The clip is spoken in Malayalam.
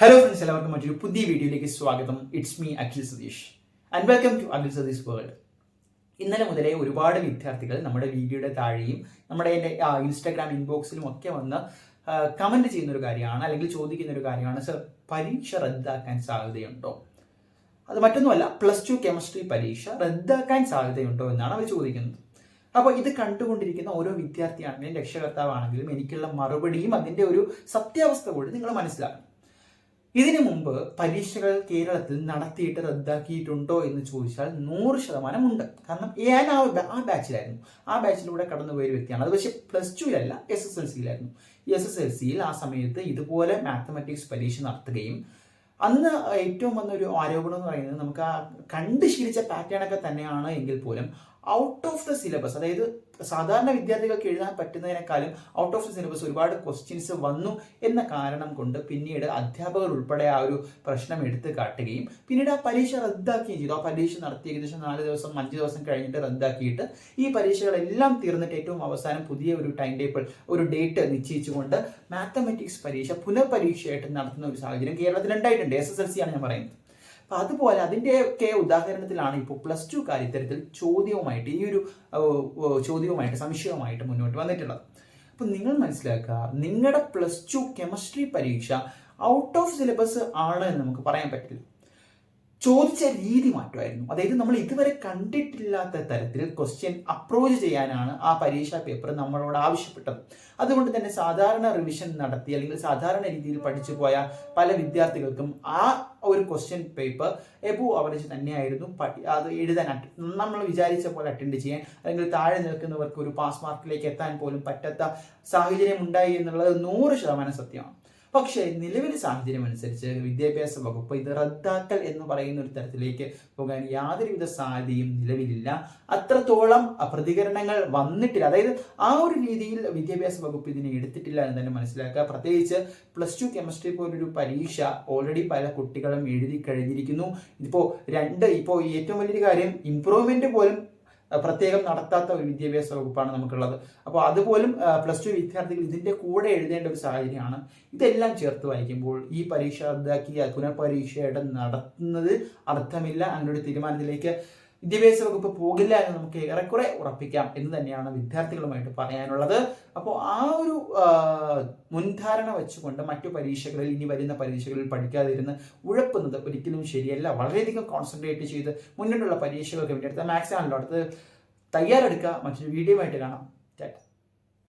ഹലോ ഫ്രണ്ട്സ് എല്ലാവർക്കും മറ്റൊരു പുതിയ വീഡിയോയിലേക്ക് സ്വാഗതം. It's me Akhil Satheesh. And welcome to Akhil Satheesh world ഇന്നലെ മുതലേ ഒരുപാട് വിദ്യാർത്ഥികൾ നമ്മുടെ വീഡിയോയുടെ താഴെയും നമ്മുടെ എന്റെ ഇൻസ്റ്റാഗ്രാം ഇൻബോക്സിലും ഒക്കെ വന്ന് കമന്റ് ചെയ്യുന്ന ഒരു കാര്യമാണ് അല്ലെങ്കിൽ ചോദിക്കുന്ന ഒരു കാര്യമാണ്. സർ പരീക്ഷ റദ്ദാക്കാൻ സാധ്യതയുണ്ടോ? അത് മറ്റൊന്നുമല്ല പ്ലസ് ടു കെമിസ്ട്രി പരീക്ഷ റദ്ദാക്കാൻ സാധ്യതയുണ്ടോ എന്നാണ് അവർ ചോദിക്കുന്നത്. അപ്പോൾ ഇത് കണ്ടുകൊണ്ടിരിക്കുന്ന ഓരോ വിദ്യാർത്ഥിയാണെങ്കിലും രക്ഷകർത്താവാണെങ്കിലും എനിക്കുള്ള മറുപടിയും അതിന്റെ ഒരു സത്യാവസ്ഥ കൂടി നിങ്ങൾ മനസ്സിലാക്കണം. ഇതിനു മുമ്പ് പരീക്ഷകൾ കേരളത്തിൽ നടത്തിയിട്ട് റദ്ദാക്കിയിട്ടുണ്ടോ എന്ന് ചോദിച്ചാൽ നൂറ് ശതമാനം ഉണ്ട് കാരണം ഞാൻ ആ ആ ബാച്ചിലായിരുന്നു ആ ബാച്ചിലൂടെ കടന്നു പോയൊരു വ്യക്തിയാണ്. അത് പക്ഷേ പ്ലസ് ടുവിലല്ല എസ് എസ് എൽ സിയിലായിരുന്നു എസ് എസ് എൽ സിയിൽ ആ സമയത്ത് ഇതുപോലെ മാത്തമാറ്റിക്സ് പരീക്ഷ നടത്തുകയും അന്ന് ഏറ്റവും വന്നൊരു ആരോപണം എന്ന് പറയുന്നത് നമുക്ക് ആ കണ്ട് ശീലിച്ച തന്നെയാണ് എങ്കിൽ പോലും ഔട്ട് ഓഫ് ദ സിലബസ് അതായത് സാധാരണ വിദ്യാർത്ഥികൾക്ക് എഴുതാൻ പറ്റുന്നതിനേക്കാളും ഔട്ട് ഓഫ് ദ സിലബസ് ഒരുപാട് ക്വസ്റ്റ്യൻസ് വന്നു എന്ന കാരണം കൊണ്ട് പിന്നീട് അധ്യാപകർ ഉൾപ്പെടെ ആ ഒരു പ്രശ്നം എടുത്തു കാട്ടുകയും പിന്നീട് ആ പരീക്ഷ റദ്ദാക്കുകയും ചെയ്തു. ആ പരീക്ഷ നടത്തി ഏകദേശം നാല് ദിവസം അഞ്ച് ദിവസം കഴിഞ്ഞിട്ട് റദ്ദാക്കിയിട്ട് ഈ പരീക്ഷകളെല്ലാം തീർന്നിട്ട് ഏറ്റവും അവസാനം പുതിയ ഒരു ടൈം ടേബിൾ ഒരു ഡേറ്റ് നിശ്ചയിച്ചുകൊണ്ട് മാത്തമെറ്റിക്സ് പരീക്ഷ പുനഃപരീക്ഷയായിട്ട് നടത്തുന്ന ഒരു സാഹചര്യം കേരളത്തിൽ ഉണ്ടായിട്ടുണ്ട്. എസ് എസ് എൽ സി ആണ് ഞാൻ പറയുന്നത്. അപ്പൊ അതുപോലെ അതിന്റെയൊക്കെ ഉദാഹരണത്തിലാണ് ഇപ്പോൾ പ്ലസ് ടു ഇത്തരത്തിൽ ചോദ്യവുമായിട്ട് ഈ ഒരു ചോദ്യവുമായിട്ട് സംശയവുമായിട്ട് മുന്നോട്ട് വന്നിട്ടുള്ളത്. അപ്പൊ നിങ്ങൾ മനസ്സിലാക്കുക നിങ്ങളുടെ പ്ലസ് ടു കെമിസ്ട്രി പരീക്ഷ ഔട്ട് ഓഫ് സിലബസ് ആണ് എന്ന് നമുക്ക് പറയാൻ പറ്റില്ല. ചോദിച്ച രീതി മാറ്റമായിരുന്നു. അതായത് നമ്മൾ ഇതുവരെ കണ്ടിട്ടില്ലാത്ത തരത്തിൽ ക്വസ്റ്റ്യൻ അപ്രോച്ച് ചെയ്യാനാണ് ആ പരീക്ഷാ പേപ്പർ നമ്മളോട് ആവശ്യപ്പെട്ടത്. അതുകൊണ്ട് തന്നെ സാധാരണ റിവിഷൻ നടത്തി അല്ലെങ്കിൽ സാധാരണ രീതിയിൽ പഠിച്ചു പോയ പല വിദ്യാർത്ഥികൾക്കും ആ ഒരു ക്വസ്റ്റ്യൻ പേപ്പർ എബോ അവറേജ് തന്നെയായിരുന്നു അത് എഴുതാൻ നമ്മൾ വിചാരിച്ച പോലെ അറ്റൻഡ് ചെയ്യാൻ അല്ലെങ്കിൽ താഴെ നിൽക്കുന്നവർക്ക് ഒരു പാസ് മാർക്കിലേക്ക് എത്താൻ പോലും പറ്റാത്ത സാഹചര്യം ഉണ്ടായി എന്നുള്ളത് നൂറ് ശതമാനം സത്യമാണ്. പക്ഷേ നിലവിലെ സാഹചര്യം അനുസരിച്ച് വിദ്യാഭ്യാസ വകുപ്പ് ഇത് റദ്ദാക്കൽ എന്ന് പറയുന്ന ഒരു തരത്തിലേക്ക് പോകാൻ യാതൊരുവിധ സാധ്യതയും നിലവിലില്ല. അത്രത്തോളം പ്രതികരണങ്ങൾ വന്നിട്ടില്ല. അതായത് ആ ഒരു രീതിയിൽ വിദ്യാഭ്യാസ വകുപ്പ് ഇതിനെ എടുത്തിട്ടില്ല എന്ന് തന്നെ മനസ്സിലാക്കുക. പ്രത്യേകിച്ച് പ്ലസ് ടു കെമിസ്ട്രി പോലൊരു പരീക്ഷ ഓൾറെഡി പല കുട്ടികളും എഴുതി കഴിഞ്ഞിരിക്കുന്നു. ഇപ്പോൾ രണ്ട് ഇപ്പോൾ ഏറ്റവും വലിയൊരു കാര്യം ഇംപ്രൂവ്മെന്റ് പോലും പ്രത്യേകം നടത്താത്ത ഒരു വിദ്യാഭ്യാസ വകുപ്പാണ് നമുക്കുള്ളത്. അപ്പോൾ അതുപോലും പ്ലസ് ടു വിദ്യാർത്ഥികൾ ഇതിന്റെ കൂടെ എഴുതേണ്ട ഒരു സാഹചര്യമാണ്. ഇതെല്ലാം ചേർത്ത് വായിക്കുമ്പോൾ ഈ പരീക്ഷ റദ്ദാക്കി പുനഃപരീക്ഷയുടെ നടത്തുന്നത് അർത്ഥമില്ല. അങ്ങനെ ഒരു തീരുമാനത്തിലേക്ക് വിദ്യാഭ്യാസ വകുപ്പ് പോകില്ല എന്ന് നമുക്ക് ഏറെക്കുറെ ഉറപ്പിക്കാം എന്ന് തന്നെയാണ് വിദ്യാർത്ഥികളുമായിട്ട് പറയാനുള്ളത്. അപ്പോൾ ആ ഒരു മുൻധാരണ വെച്ചുകൊണ്ട് മറ്റു പരീക്ഷകളിൽ ഇനി വരുന്ന പരീക്ഷകളിൽ പഠിക്കാതിരുന്ന് ഉഴപ്പുന്നത് ഒരിക്കലും ശരിയല്ല. വളരെയധികം കോൺസെൻട്രേറ്റ് ചെയ്ത് മുന്നോട്ടുള്ള പരീക്ഷകൾക്ക് വേണ്ടി അടുത്ത മാത്സ് ആണല്ലോ അടുത്ത് തയ്യാറെടുക്കുക. മറ്റൊരു വീഡിയോ ആയിട്ട് കാണാം. ടാറ്റ.